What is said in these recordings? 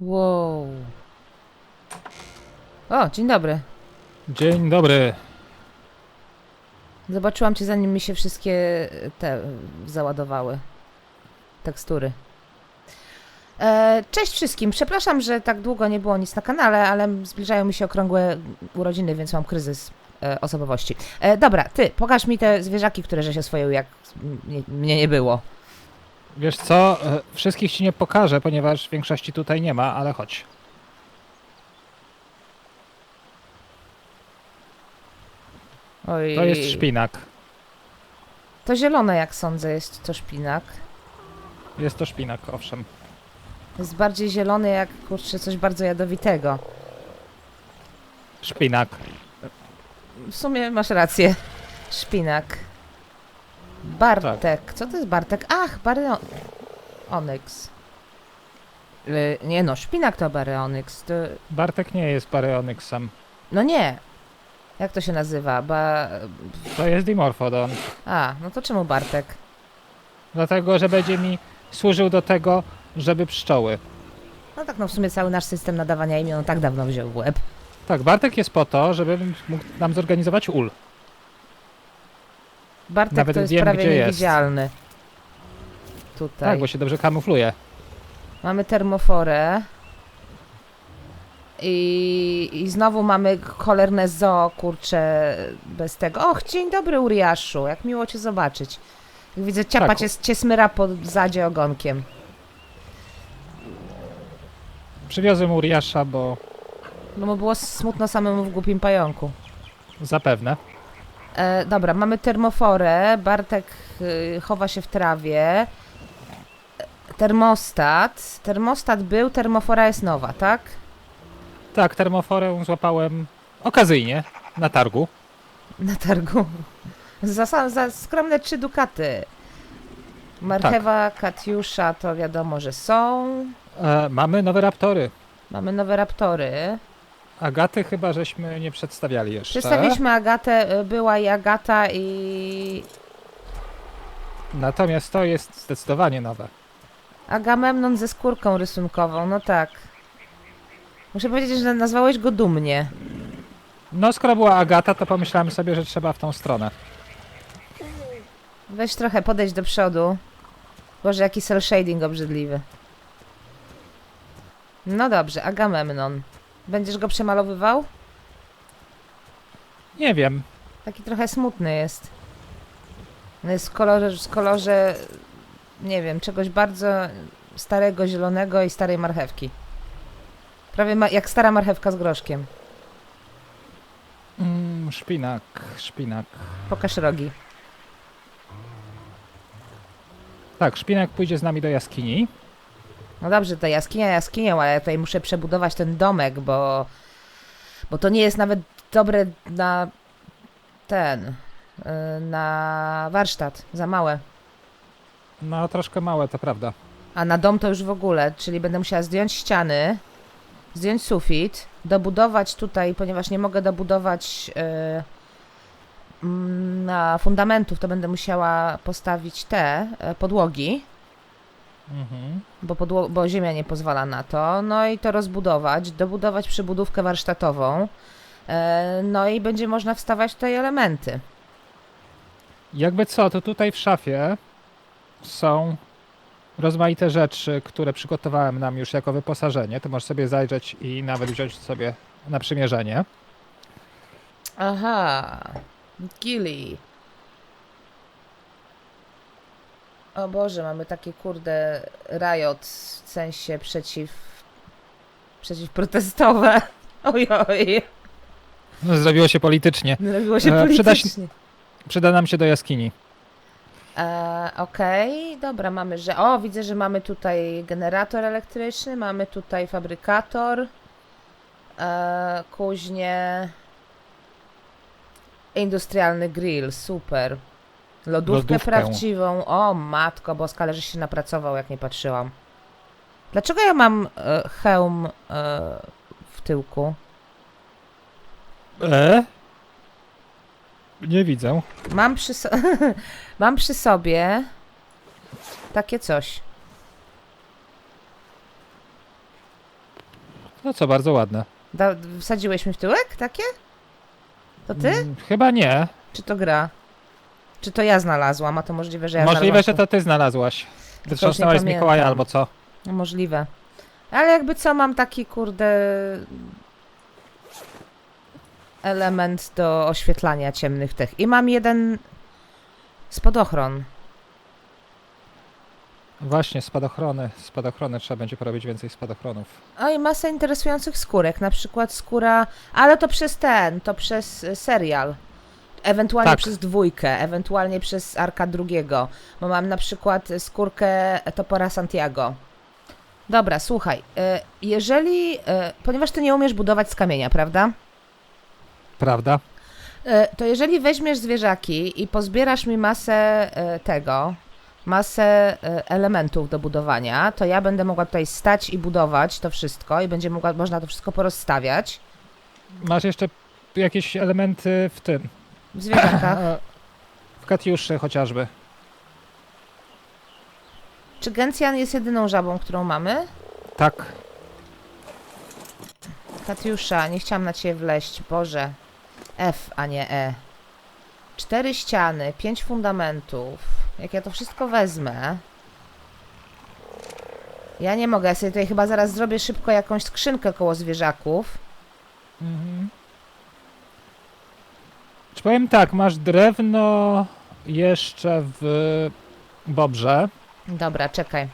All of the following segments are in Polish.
Wow. O, dzień dobry. Dzień dobry. Zobaczyłam cię zanim mi się wszystkie te e, załadowały. Tekstury. E, cześć wszystkim. Przepraszam, że tak długo nie było nic na kanale, ale zbliżają mi się okrągłe urodziny, więc mam kryzys e, osobowości. E, dobra, ty, pokaż mi te zwierzaki, które żeś oswoił, jak mnie nie było. Wiesz co, e, wszystkich ci nie pokażę, ponieważ większości tutaj nie ma, ale chodź. Oj, To jest szpinak. To zielone, jak sądzę, jest to szpinak. Jest to szpinak, owszem. Jest bardziej zielony, jak kurczę, coś bardzo jadowitego. Szpinak. W sumie masz rację. Szpinak. Bartek. Co to jest Bartek? Ach, Baryonyx. Y, nie no, szpinak to Baryonyx. To... Bartek nie jest Baryonyxem. No nie. Jak to się nazywa? Ba... To jest Dimorphodon. A, no to czemu Bartek? Dlatego, że będzie mi służył do tego, żeby pszczoły. No tak, no w sumie cały nasz system nadawania imion tak dawno wziął w łeb. Tak, Bartek jest po to, żeby mógł nam zorganizować ul. Bartek Nawet to jest wiem, prawie gdzie jest. niewidzialny. Tutaj. Tak, bo się dobrze kamufluje. Mamy termoforę. I, I znowu mamy cholerne zoo, kurczę, bez tego. Och, dzień dobry, Uriaszu, jak miło cię zobaczyć. Jak widzę, ciapa Tak. cię, cię smyra po zadzie ogonkiem. Przywiozłem Uriasza, bo No bo było smutno samemu w głupim pająku. zapewne. E, dobra, mamy termoforę, Bartek y, chowa się w trawie. Termostat. Termostat był, termofora jest nowa, tak? Tak, termoforę złapałem okazyjnie na targu. Na targu. Za, sam- za skromne trzy dukaty. Marchewa, Katiusza to wiadomo, że są. E, mamy nowe raptory. Mamy nowe raptory. Agaty chyba żeśmy nie przedstawiali jeszcze. Przedstawiliśmy Agatę, y, była i Agata i Natomiast to jest zdecydowanie nowe. Agamemnon ze skórką rysunkową, no tak. Muszę powiedzieć, że nazwałeś go dumnie. No skoro była Agata, to pomyślałem sobie, że trzeba w tą stronę. Weź trochę, podejdź do przodu. Boże, jaki cel shading obrzydliwy. No dobrze, Agamemnon. Będziesz go przemalowywał? Nie wiem. Taki trochę smutny jest. No jest w kolorze, w kolorze, nie wiem, czegoś bardzo starego, zielonego i starej marchewki. Prawie ma, jak stara marchewka z groszkiem. Mm, szpinak, szpinak. Pokaż rogi. Tak, szpinak pójdzie z nami do jaskini. No dobrze, ta jaskinia jaskinią, ale ja tutaj muszę przebudować ten domek, bo, bo to nie jest nawet dobre na ten, y, na warsztat, za małe. No troszkę małe, to prawda. A na dom to już w ogóle, czyli będę musiała zdjąć ściany, zdjąć sufit, dobudować tutaj, ponieważ nie mogę dobudować y, mm, na fundamentów, to będę musiała postawić te y, podłogi, Mhm. bo, podło- bo ziemia nie pozwala na to. No i to rozbudować, dobudować przybudówkę warsztatową. E, no i będzie można wstawać tutaj elementy. Jakby co, to tutaj w szafie są rozmaite rzeczy, które przygotowałem nam już jako wyposażenie. To możesz sobie zajrzeć i nawet wziąć sobie na przymierzenie. Aha, Gili. O Boże, mamy takie kurde riot, w sensie przeciw, przeciwprotestowe. Ojoj, No, zrobiło się politycznie. robiło się E, przyda się- politycznie. Przyda nam się do jaskini. E, Okej, dobra, mamy, że. O, widzę, że mamy tutaj generator elektryczny, mamy tutaj fabrykator, e, kuźnię, industrialny grill, super. Lodówkę, Lodówkę. prawdziwą. O, matko boska, ale żeś się napracował, jak nie patrzyłam. Dlaczego ja mam e, hełm e, w tyłku? E? Nie widzę. Mam przy, so mam przy sobie takie coś. No co, bardzo ładne. Da, wsadziłeś mi w tyłek takie? To ty? Mm, Chyba nie. Czy to gra? Czy to ja znalazłam, a to możliwe, że ja Możliwe, znalazłam że to ty znalazłaś. Wytrząsnąłeś z pamiętam. Mikołaja albo co? No, Możliwe. Ale jakby co, mam taki kurde element do oświetlania ciemnych tych. I mam jeden spadochron. Właśnie, spadochrony. Spadochrony, trzeba będzie porobić więcej spadochronów. O i masa interesujących skórek, na przykład skóra, ale to przez ten, to przez e, serial. Ewentualnie Tak. przez dwójkę, ewentualnie przez Arka drugiego, bo mam na przykład skórkę Topora Santiago. Dobra, słuchaj, e, jeżeli, e, ponieważ ty nie umiesz budować z kamienia, prawda? Prawda? E, To jeżeli weźmiesz zwierzaki i pozbierasz mi masę tego, masę elementów do budowania, to ja będę mogła tutaj stać i budować to wszystko i będzie mogła, można to wszystko porozstawiać Masz jeszcze jakieś elementy w tym. W zwierzakach. W Katiuszy chociażby. Czy Gencjan jest jedyną żabą, którą mamy? Tak. Katiusza, nie chciałam na ciebie wleść, Boże. F, a nie E. Cztery ściany, pięć fundamentów. Jak ja to wszystko wezmę... Ja nie mogę, ja sobie tutaj chyba zaraz zrobię szybko jakąś skrzynkę koło zwierzaków. Mhm. Czy powiem tak, masz drewno jeszcze w Bobrze. Dobra, czekaj.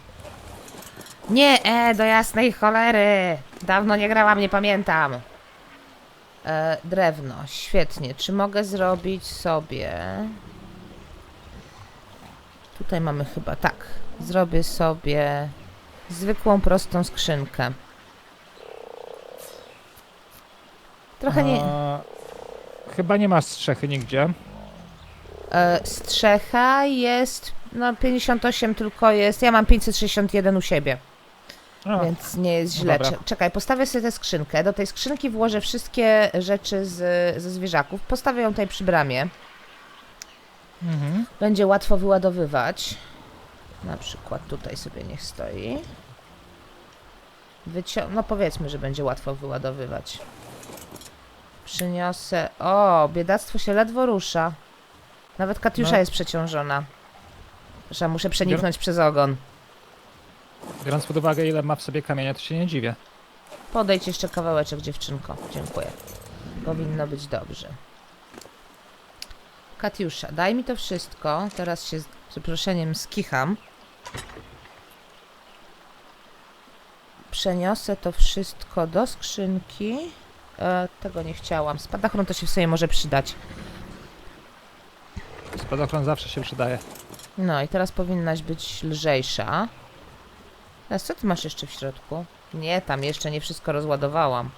Nie, e, do jasnej cholery. Dawno nie grałam, nie pamiętam. E, drewno, świetnie. Czy mogę zrobić sobie... Tutaj mamy chyba, tak. Zrobię sobie zwykłą, prostą skrzynkę. Trochę nie... A, chyba nie masz strzechy nigdzie. E, strzecha jest, no 58 tylko jest, ja mam 561 u siebie. A, Więc nie jest no źle. dobra. Cze- Czekaj, postawię sobie tę skrzynkę. Do tej skrzynki włożę wszystkie rzeczy z, ze zwierzaków. Postawię ją tutaj przy bramie. Mhm. Będzie łatwo wyładowywać. Na przykład tutaj sobie niech stoi. Wycio- no powiedzmy, że będzie łatwo wyładowywać. Przyniosę. O, biedactwo się ledwo rusza. Nawet Katiusza No. jest przeciążona. Że muszę przeniknąć przez ogon. Biorąc pod uwagę, ile ma w sobie kamienia, to się nie dziwię. Podejdź jeszcze kawałeczek, dziewczynko. Dziękuję. Powinno być dobrze. Katiusza, daj mi to wszystko. Teraz się z przeproszeniem skicham. Przeniosę to wszystko do skrzynki. E, tego nie chciałam. Spadachron to się w sobie może przydać. Spadochron zawsze się przydaje. No i teraz powinnaś być lżejsza. Teraz co ty masz jeszcze w środku? Nie, tam jeszcze nie wszystko rozładowałam.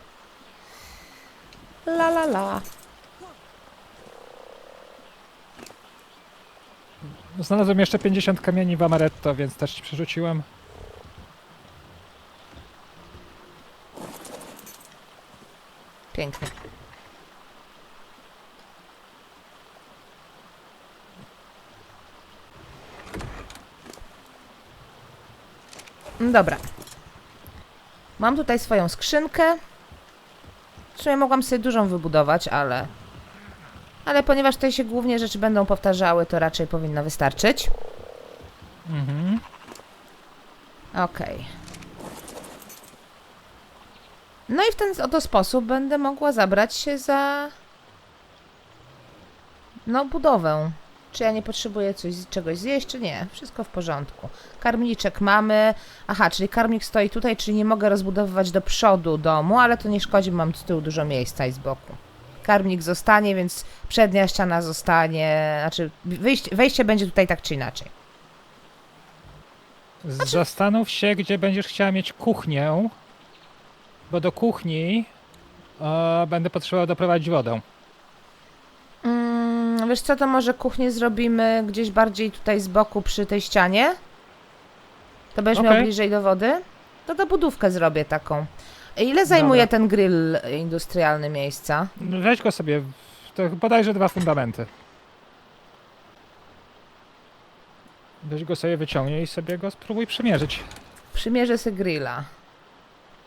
La la la. Znalazłem jeszcze 50 kamieni w Amaretto, więc też ci przerzuciłem. Pięknie. Dobra. Mam tutaj swoją skrzynkę. W sumie mogłam sobie dużą wybudować, ale... Ale ponieważ tutaj się głównie rzeczy będą powtarzały, to raczej powinno wystarczyć. Mhm. Okej. No i w ten oto sposób będę mogła zabrać się za. No, budowę. Czy ja nie potrzebuję coś, czegoś zjeść, czy nie? Wszystko w porządku. Karmniczek mamy. Aha, czyli karmnik stoi tutaj, czyli nie mogę rozbudowywać do przodu domu, ale to nie szkodzi, mam z tyłu dużo miejsca i z boku. Karmnik zostanie, więc przednia ściana zostanie. Znaczy, wejście będzie tutaj tak czy inaczej. Zastanów się, gdzie będziesz chciała mieć kuchnię, bo do kuchni e, będę potrzebował doprowadzić wodę. Mm, wiesz co, to może kuchnię zrobimy gdzieś bardziej tutaj z boku przy tej ścianie? To będziesz miał bliżej do wody? To do budówkę zrobię taką. Ile zajmuje Dobra. ten grill industrialny miejsca? Weź go sobie, to bodajże dwa fundamenty. Weź go sobie wyciągnij i sobie go spróbuj przymierzyć. Przymierzę sobie grilla.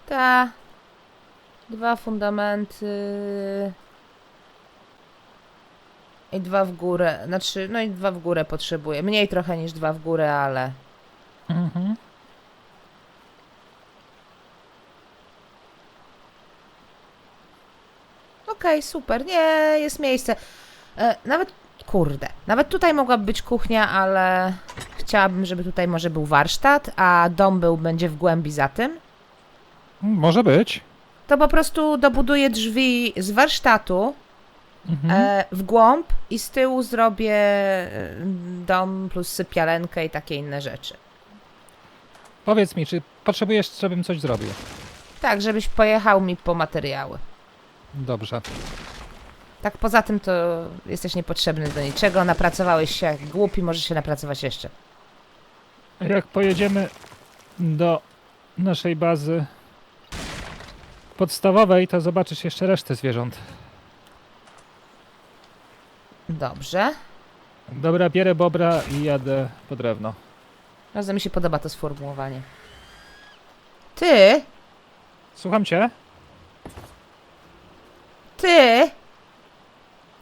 Ta. Dwa fundamenty. I dwa w górę. Znaczy, no i dwa w górę potrzebuję. Mniej trochę niż dwa w górę, ale. Mhm. Okej, super. Nie, jest miejsce. E, nawet, kurde, nawet tutaj mogłaby być kuchnia, ale chciałabym, żeby tutaj może był warsztat, a dom był, będzie w głębi za tym. Może być. To po prostu dobuduję drzwi z warsztatu Mhm. e, w głąb i z tyłu zrobię e, dom plus sypialenkę i takie inne rzeczy. Powiedz mi, czy potrzebujesz, żebym coś zrobił? Tak, żebyś pojechał mi po materiały. Dobrze. Tak poza tym to jesteś niepotrzebny do niczego, napracowałeś się jak głupi, możesz się napracować jeszcze. Jak pojedziemy do naszej bazy podstawowej, to zobaczysz jeszcze resztę zwierząt. Dobrze. Dobra, bierę bobra i jadę po drewno. Bardzo mi się podoba to sformułowanie. Ty, Słucham cię? ty,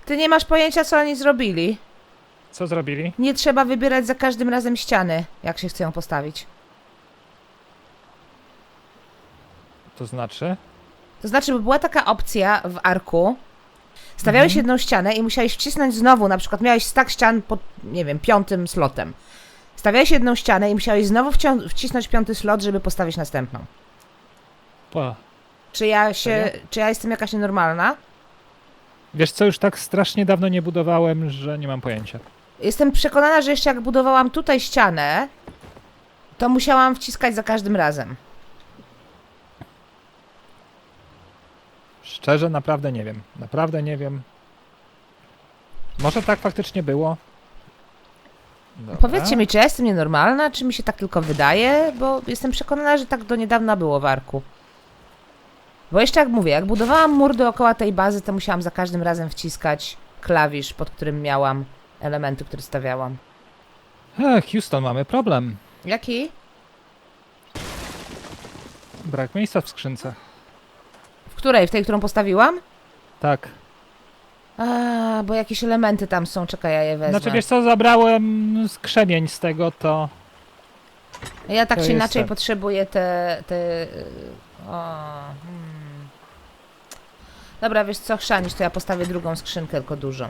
ty nie masz pojęcia, co oni zrobili. Co zrobili? Nie trzeba wybierać za każdym razem ściany, jak się chcą postawić. To znaczy? To znaczy, by była taka opcja w arku. Stawiałeś Mhm. jedną ścianę i musiałeś wcisnąć znowu, na przykład miałeś stak ścian pod, nie wiem, piątym slotem. Stawiałeś jedną ścianę i musiałeś znowu wcisnąć piąty slot, żeby postawić następną. Pa. Czy ja się, czy ja jestem jakaś nienormalna? Wiesz co, już tak strasznie dawno nie budowałem, że nie mam pojęcia. Jestem przekonana, że jeszcze jak budowałam tutaj ścianę, to musiałam wciskać za każdym razem. Szczerze, naprawdę nie wiem. Naprawdę nie wiem. Może tak faktycznie było? Dobra. Powiedzcie mi, czy ja jestem nienormalna, czy mi się tak tylko wydaje, bo jestem przekonana, że tak do niedawna było w arku. Bo jeszcze jak mówię, jak budowałam mur dookoła tej bazy, to musiałam za każdym razem wciskać klawisz, pod którym miałam elementy, które stawiałam. Ech, Houston, mamy problem. Jaki? Brak miejsca w skrzynce. Której? W tej, którą postawiłam? Tak. A, bo jakieś elementy tam są, czekaj, ja je wezmę. Znaczy, wiesz co, zabrałem z krzemień z tego, to... Ja tak To czy inaczej ten. potrzebuję te. te y, o, hmm. Dobra, wiesz co, chrzanić, to ja postawię drugą skrzynkę, tylko dużą.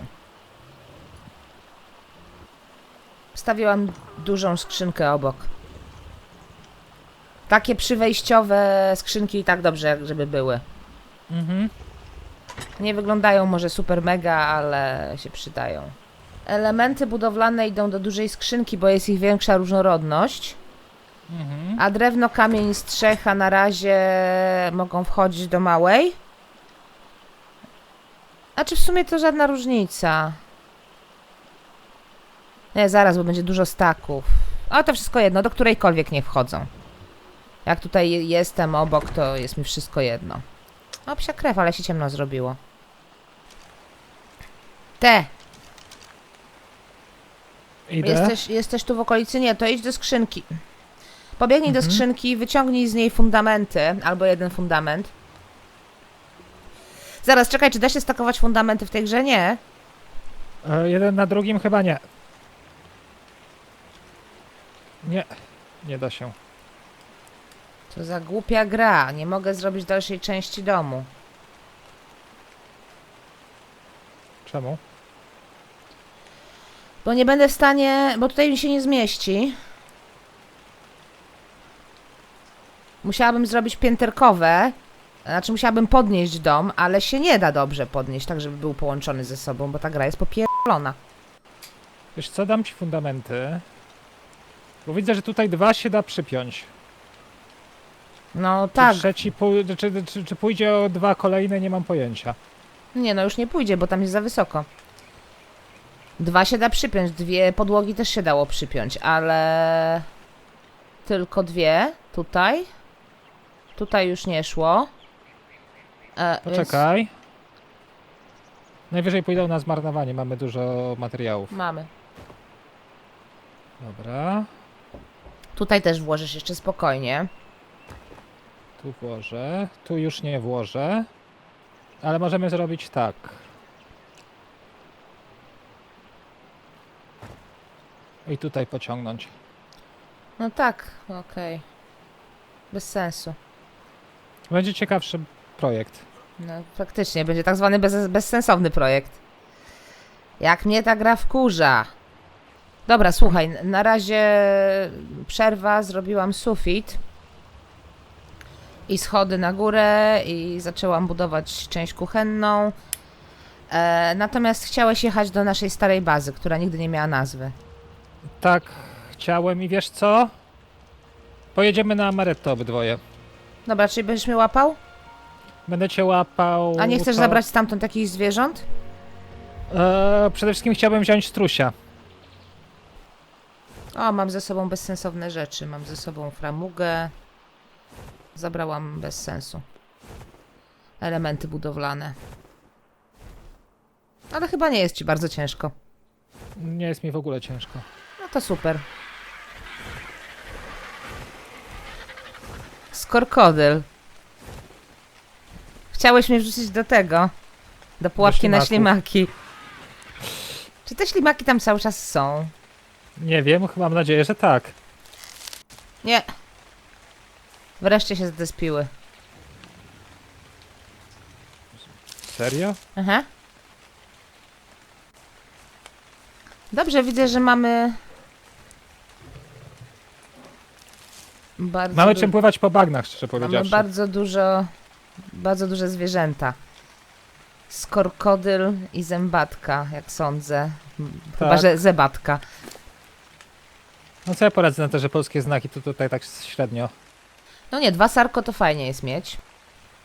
Stawiłam dużą skrzynkę obok. Takie przywejściowe skrzynki i tak dobrze, żeby były. Mhm. Nie wyglądają może super mega, ale się przydają. Elementy budowlane idą do dużej skrzynki, bo jest ich większa różnorodność. Mhm. A drewno, kamień, strzecha na razie mogą wchodzić do małej. A czy w sumie to żadna różnica? Nie, zaraz, bo będzie dużo staków. A to wszystko jedno, do którejkolwiek nie wchodzą. Jak tutaj je- jestem obok, to jest mi wszystko jedno. O, psia krew, ale się ciemno zrobiło. Te, Idę. Jesteś, jesteś tu w okolicy? Nie, to idź do skrzynki. Pobiegnij do Mhm. skrzynki, wyciągnij z niej fundamenty, albo jeden fundament. Zaraz, czekaj, czy da się stakować fundamenty w tej grze? Nie. E, jeden na drugim chyba nie. Nie, nie da się. To za głupia gra, nie mogę zrobić dalszej części domu. Czemu? Bo nie będę w stanie, bo tutaj mi się nie zmieści. Musiałabym zrobić pięterkowe, znaczy musiałabym podnieść dom, ale się nie da dobrze podnieść, tak żeby był połączony ze sobą, bo ta gra jest popierdolona. Wiesz co, dam ci fundamenty. Bo widzę, że tutaj dwa się da przypiąć. No Czy tak, trzeci pój- czy, czy, czy pójdzie o dwa kolejne, nie mam pojęcia. Nie, no już nie pójdzie, bo tam jest za wysoko. Dwa się da przypiąć, dwie podłogi też się dało przypiąć, ale tylko dwie tutaj. Tutaj już nie szło. E, więc Poczekaj. Najwyżej pójdą na zmarnowanie, mamy dużo materiałów. Mamy. Dobra. Tutaj też włożysz jeszcze spokojnie. Tu włożę, tu już nie włożę, ale możemy zrobić tak. I tutaj pociągnąć. No tak, okej. Bez sensu. Będzie ciekawszy projekt. No, faktycznie, będzie tak zwany bez, bezsensowny projekt. Jak mnie ta gra wkurza. Dobra, słuchaj, na razie przerwa, zrobiłam sufit i schody na górę i zaczęłam budować część kuchenną. E, natomiast chciałeś jechać do naszej starej bazy, która nigdy nie miała nazwy. Tak, chciałem i wiesz co? Pojedziemy na Amaretto obydwoje. Dobra, czyli będziesz mnie łapał? Będę cię łapał. A nie chcesz to- zabrać stamtąd jakichś zwierząt? E, przede wszystkim chciałbym wziąć strusia. O, mam ze sobą bezsensowne rzeczy. Mam ze sobą framugę. Zabrałam bez sensu. Elementy budowlane. Ale chyba nie jest ci bardzo ciężko. Nie jest mi w ogóle ciężko. No to super. Skorkodyl. Chciałeś mnie wrzucić do tego. Do pułapki na ślimaki. Czy te ślimaki tam cały czas są? Nie wiem, chyba mam nadzieję, że tak. Nie. Wreszcie się zdespiły. Serio? Aha. Dobrze, widzę, że mamy. Bardzo Mamy du- czym pływać po bagnach, szczerze mamy powiedziawszy. bardzo dużo. Bardzo duże zwierzęta. Skorkodyl i zębatka, jak sądzę. Chyba, Tak. że zebatka. No co ja poradzę na to, że polskie znaki to tutaj tak średnio. No nie, dwa sarko to fajnie jest mieć.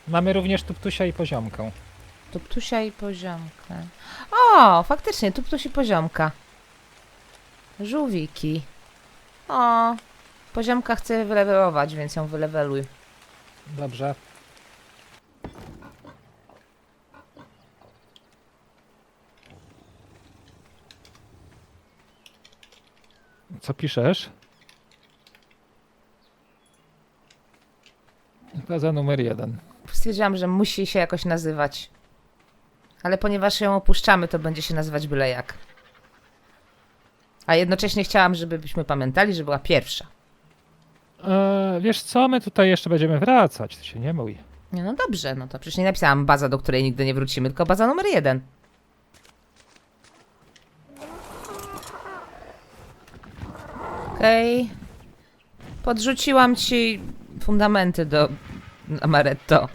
Mamy również tuptusia i poziomkę. Tuptusia i poziomka. O, faktycznie, tuptuś i poziomka. Żółwiki. O, poziomka chce wylewelować, więc ją wyleweluj. Dobrze. Co piszesz? Baza numer jeden. Stwierdziłam, że musi się jakoś nazywać. Ale ponieważ ją opuszczamy, to będzie się nazywać byle jak. A jednocześnie chciałam, żebyśmy pamiętali, że była pierwsza. Eee, wiesz co, my tutaj jeszcze będziemy wracać, ty się nie mój. Nie, no dobrze, no to przecież nie napisałam baza, do której nigdy nie wrócimy, tylko baza numer jeden. Okej. Podrzuciłam ci fundamenty do Amaretto,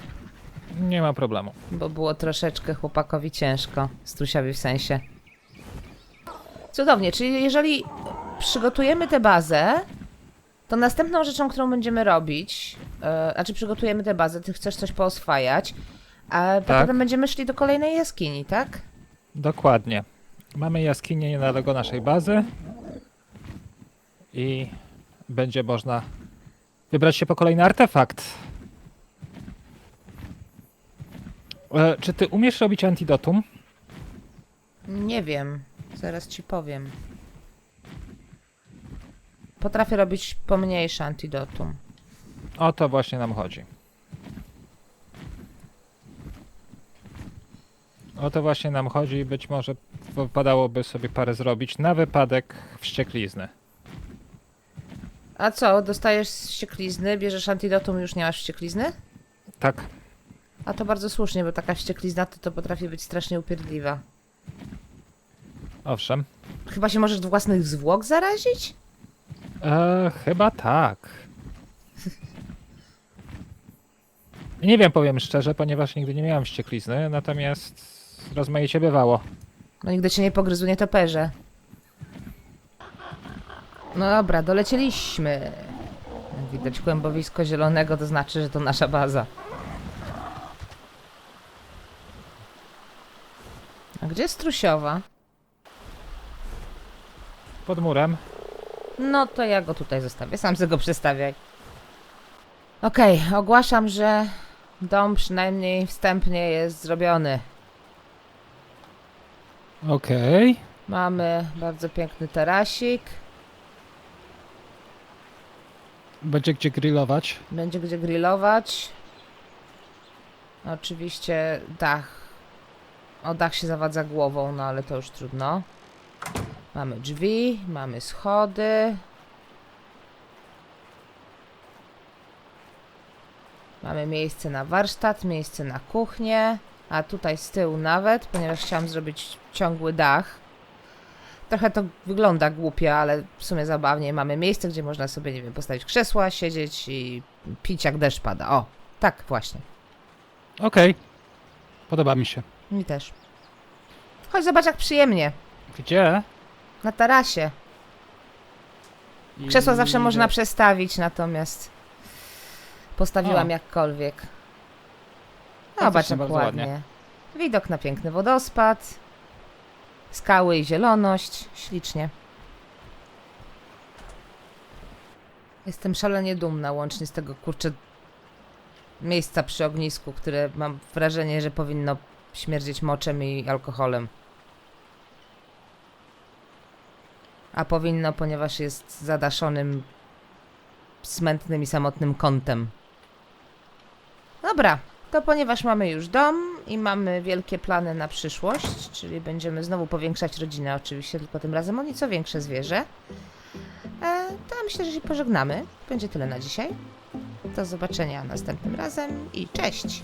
Nie ma problemu. bo było troszeczkę chłopakowi ciężko, strusiowi w sensie. Cudownie, czyli jeżeli przygotujemy tę bazę, to następną rzeczą, którą będziemy robić, e, znaczy przygotujemy tę bazę, ty chcesz coś pooswajać, a Tak. potem będziemy szli do kolejnej jaskini, tak? Dokładnie. Mamy jaskinię niedaleko naszej bazy i będzie można wybrać się po kolejny artefakt. E, czy ty umiesz robić antidotum? Nie wiem, zaraz ci powiem. Potrafię robić pomniejsze antidotum. O to właśnie nam chodzi. O to właśnie nam chodzi i być może wypadałoby sobie parę zrobić na wypadek wścieklizny. A co, dostajesz wścieklizny, bierzesz antidotum i już nie masz wścieklizny? Tak. A to bardzo słusznie, bo taka wścieklizna to, to potrafi być strasznie upierdliwa. Owszem. Chyba się możesz własnych zwłok zarazić? E, chyba tak. Nie wiem, powiem szczerze, ponieważ nigdy nie miałem wścieklizny, natomiast rozmaicie bywało. No nigdy cię nie pogryzł nietoperze. No dobra, dolecieliśmy. Widać kłębowisko zielonego, to znaczy, że to nasza baza. A gdzie jest Strusiowa? Pod murem. No to ja go tutaj zostawię, sam sobie go przestawiaj. Okej, ogłaszam, że dom przynajmniej wstępnie jest zrobiony. Okej. Mamy bardzo piękny tarasik. Będzie gdzie grillować. Będzie gdzie grillować. Oczywiście dach. O dach się zawadza głową, no ale to już trudno. Mamy drzwi, mamy schody. Mamy miejsce na warsztat, miejsce na kuchnię, a tutaj z tyłu nawet, ponieważ chciałam zrobić ciągły dach. Trochę to wygląda głupio, ale w sumie zabawnie. Mamy miejsce, gdzie można sobie, nie wiem, postawić krzesła, siedzieć i pić jak deszcz pada. O, tak właśnie. Okej. Podoba mi się. Mi też. Chodź zobacz jak przyjemnie. Gdzie? Na tarasie. Krzesła zawsze można przestawić, natomiast postawiłam O. jakkolwiek. Faktycznie Zobacz jak bardzo ładnie. ładnie. Widok na piękny wodospad, skały i zieloność. Ślicznie. Jestem szalenie dumna łącznie z tego kurczę miejsca przy ognisku, które mam wrażenie, że powinno śmierdzieć moczem i alkoholem. A powinno, ponieważ jest zadaszonym smętnym i samotnym kątem. Dobra, to ponieważ mamy już dom i mamy wielkie plany na przyszłość, czyli będziemy znowu powiększać rodzinę oczywiście, tylko tym razem o nieco większe zwierzę, e, to myślę, że się pożegnamy. Będzie tyle na dzisiaj. Do zobaczenia następnym razem i cześć!